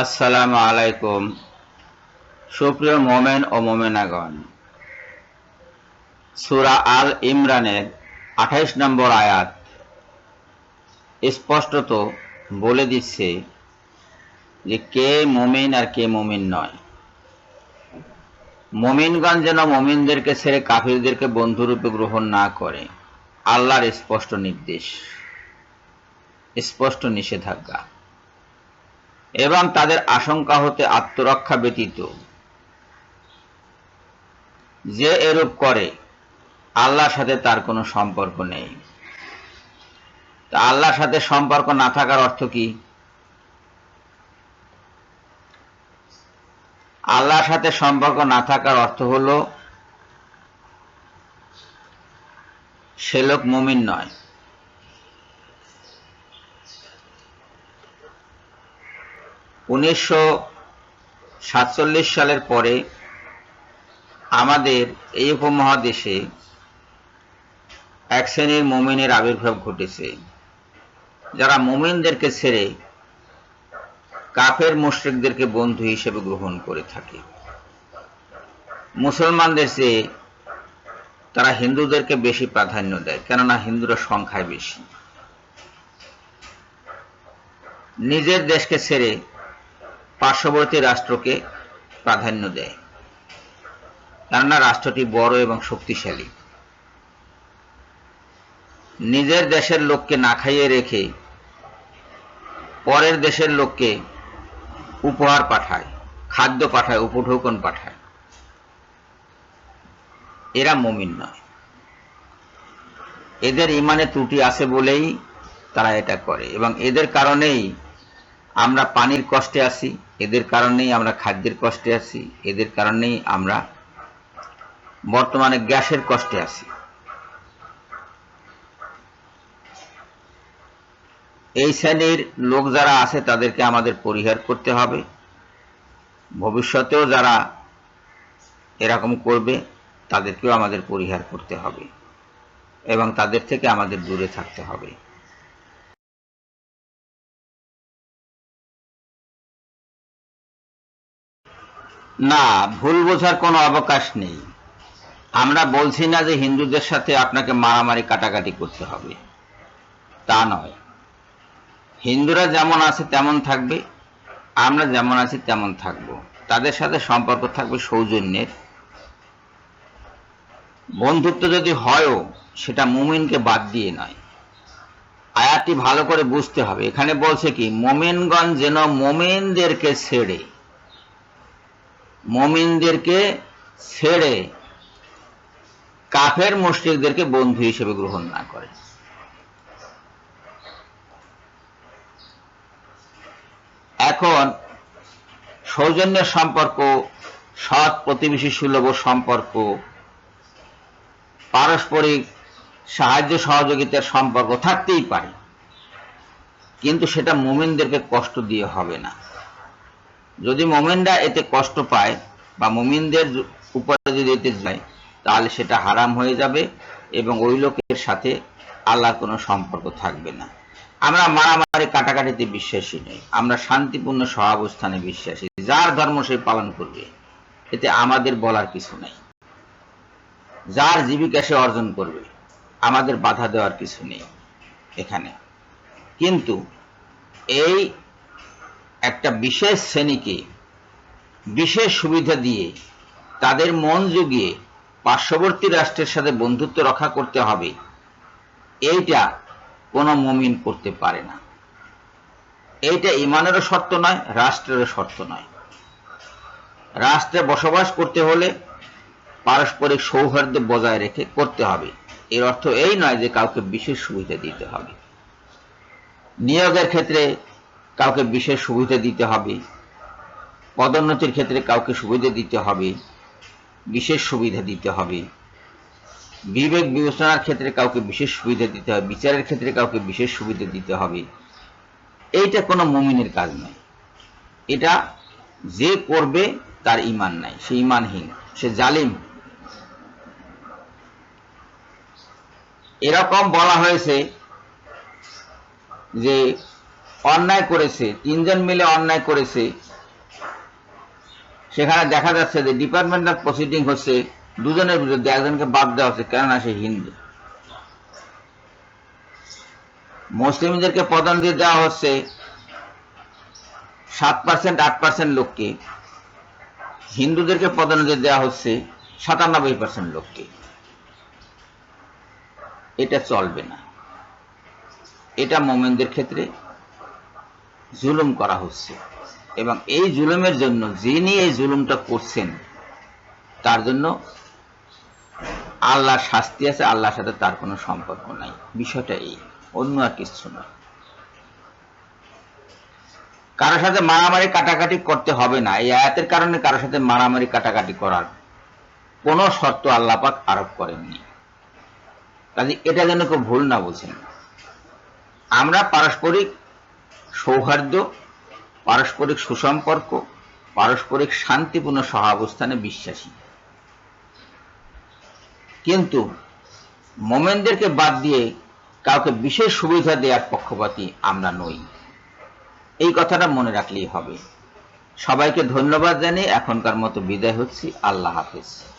আসসালামু আলাইকুম। সুপ্রিয় মোমেন ও মোমেনাগণ, সুরা আল ইমরানের আঠাইশ নম্বর আয়াত স্পষ্টত বলে দিচ্ছে যে কে মোমিন আর কে মোমিন নয়। মোমিনগণ যেন মোমিনদেরকে ছেড়ে কাফিরদেরকে বন্ধুরূপে গ্রহণ না করে, আল্লাহর স্পষ্ট নির্দেশ, স্পষ্ট নিষেধাজ্ঞা। এবং তাদের আশঙ্কা হতে আত্মরক্ষা ব্যতীত। যে এরূপ করে, আল্লাহর সাথে তার কোনো সম্পর্ক নেই। তা আল্লাহর সাথে সম্পর্ক না থাকার অর্থ কি? আল্লাহর সাথে সম্পর্ক না থাকার অর্থ হল, সে লোক মুমিন নয়। উনিশশো সাতচল্লিশ সালের পরে আমাদের এই উপমহাদেশে এক শ্রেণির মোমিনের আবির্ভাব ঘটেছে, যারা মোমিনদেরকে ছেড়ে কাফের মুশ্রিকদেরকে বন্ধু হিসেবে গ্রহণ করে থাকে। মুসলমানদের চেয়ে তারা হিন্দুদেরকে বেশি প্রাধান্য দেয়, কেননা হিন্দুরা সংখ্যায় বেশি। নিজের দেশকে ছেড়ে পার্শ্ববর্তী রাষ্ট্রকে প্রাধান্য দেয়। কেননা রাষ্ট্রটি বড় এবং শক্তিশালী। নিজের দেশের লোককে না খাইয়ে রেখে পরের দেশের লোককে উপহার পাঠায়, খাদ্য পাঠায়, উপঢৌকন পাঠায়। এরা মমিন নয়। এদের ইমানে ত্রুটি আছে বলেই তারা এটা করে এবং এদের কারণেই আমরা পানির কষ্টে আছি, এদের কারণেই আমরা খাদ্যের কষ্টে আছি, এদের কারণেই আমরা বর্তমানে গ্যাসের কষ্টে আছি। এই শ্রেণির লোক যারা আছে, তাদেরকে আমাদের পরিহার করতে হবে। ভবিষ্যতেও যারা এরকম করবে, তাদেরকেও আমাদের পরিহার করতে হবে এবং তাদের থেকে আমাদের দূরে থাকতে হবে। না, ভুল বোঝার কোনো অবকাশ নেই। আমরা বলছি না যে হিন্দুদের সাথে আপনাকে মারামারি কাটাকাটি করতে হবে। তা নয়। হিন্দুরা যেমন আছে তেমন থাকবে, আমরা যেমন আছি তেমন থাকব। তাদের সাথে সম্পর্ক থাকবে সৌজন্যের। বন্ধুত্ব যদি হয়ও, সেটা মুমিনকে বাদ দিয়ে নয়। আয়াতটি ভালো করে বুঝতে হবে। এখানে বলছে কি, মোমেনগণ যেন মোমেনদেরকে ছেড়ে মমিনদেরকে ছেড়ে কাফের মুশ্রিকদেরকে বন্ধু হিসেবে গ্রহণ না করে। এখন সৌজন্যের সম্পর্ক, সৎ প্রতিবেশী সুলভ সম্পর্ক, পারস্পরিক সাহায্য সহযোগিতার সম্পর্ক থাকতেই পারে। কিন্তু সেটা মুমিনদেরকে কষ্ট দিয়ে হবে না। যদি মোমেনরা এতে কষ্ট পায় বা মোমিনদের উপরে যদি এতে যায়, তাহলে সেটা হারাম হয়ে যাবে এবং ওই লোকের সাথে আল্লাহর কোনো সম্পর্ক থাকবে না। আমরা মারামারি কাটাকাটিতে বিশ্বাসী নই, আমরা শান্তিপূর্ণ সহাবস্থানে বিশ্বাসী, যার ধর্ম সে পালন করবে, এতে আমাদের বলার কিছু নেই। যার জীবিকা সে অর্জন করবে, আমাদের বাধা দেওয়ার কিছু নেই এখানে। কিন্তু এই একটা বিশেষ শ্রেণীকে, বিশেষ সুবিধা দিয়ে তাদের মন জুগিয়ে পার্শ্ববর্তী রাষ্ট্রের সাথে বন্ধুত্ব রক্ষা করতে হবে। এইটা কোনো মমিন করতে পারে না। এইটা ইমানেরও শর্ত নয়, রাষ্ট্রেরও শর্ত নয়। রাষ্ট্রে বসবাস করতে হলে পারস্পরিক সৌহার্দ্য বজায় রেখে করতে হবে। এর অর্থ এই নয় যে কাউকে বিশেষ সুবিধা দিতে হবে। নিয়োগের ক্ষেত্রে কাউকে বিশেষ সুবিধা দিতে হবে। পদোন্নতির ক্ষেত্রে কাউকে সুবিধা দিতে হবে, বিশেষ সুবিধা দিতে হবে। বিবেক বিবেচনার ক্ষেত্রে কাউকে বিশেষ সুবিধা দিতে হবে, বিচারের ক্ষেত্রে কাউকে বিশেষ সুবিধা দিতে হবে। এইটা কোনো মুমিনের কাজ নয়। এটা যে করবে তার ইমান নাই, সে ইমানহীন, সে জালিম। এরকম বলা হয়েছে যে অন্যায় করেছে, তিনজন মিলে অন্যায় করেছে। সেখানে দেখা যাচ্ছে যে ডিপার্টমেন্টাল প্রসিডিং হচ্ছে, দুজনের বিরুদ্ধে একজনকে বাদ দেওয়া হচ্ছে, কেননা সে হিন্দু। মুসলিমদেরকে পদোন্নতি দেওয়া হচ্ছে সাত পার্সেন্ট আট পার্সেন্ট লোককে। হিন্দুদেরকে পদোন্নতি দেওয়া হচ্ছে সাতানব্বই পার্সেন্ট লোককে। এটা চলবে না। এটা মোমেনদের ক্ষেত্রে জুলুম করা হচ্ছে। এবং এই জুলুমের জন্য যিনি এই জুলুমটা করছেন, তার জন্য আল্লাহর শাস্তি আছে, আল্লাহর সাথে তার কোনো সম্পর্ক নাই। বিষয়টা এই, অন্য আর কিছু না। কারোর সাথে মারামারি কাটাকাটি করতে হবে না। এই আয়াতের কারণে কারোর সাথে মারামারি কাটাকাটি করার কোনো শর্ত আল্লাপাক আরোপ করেননি। কাজে এটা যেন কেউ ভুল না বুঝেন। আমরা পারস্পরিক সৌহার্দ্য, পারস্পরিক সুসম্পর্ক, পারস্পরিক শান্তিপূর্ণ সহাবস্থানে বিশ্বাসী। কিন্তু মোমেনদেরকে বাদ দিয়ে কাউকে বিশেষ সুবিধা দেওয়ার পক্ষপাতী আমরা নই। এই কথাটা মনে রাখলেই হবে। সবাইকে ধন্যবাদ জানিয়ে এখনকার মতো বিদায় হচ্ছি। আল্লাহ হাফেজ।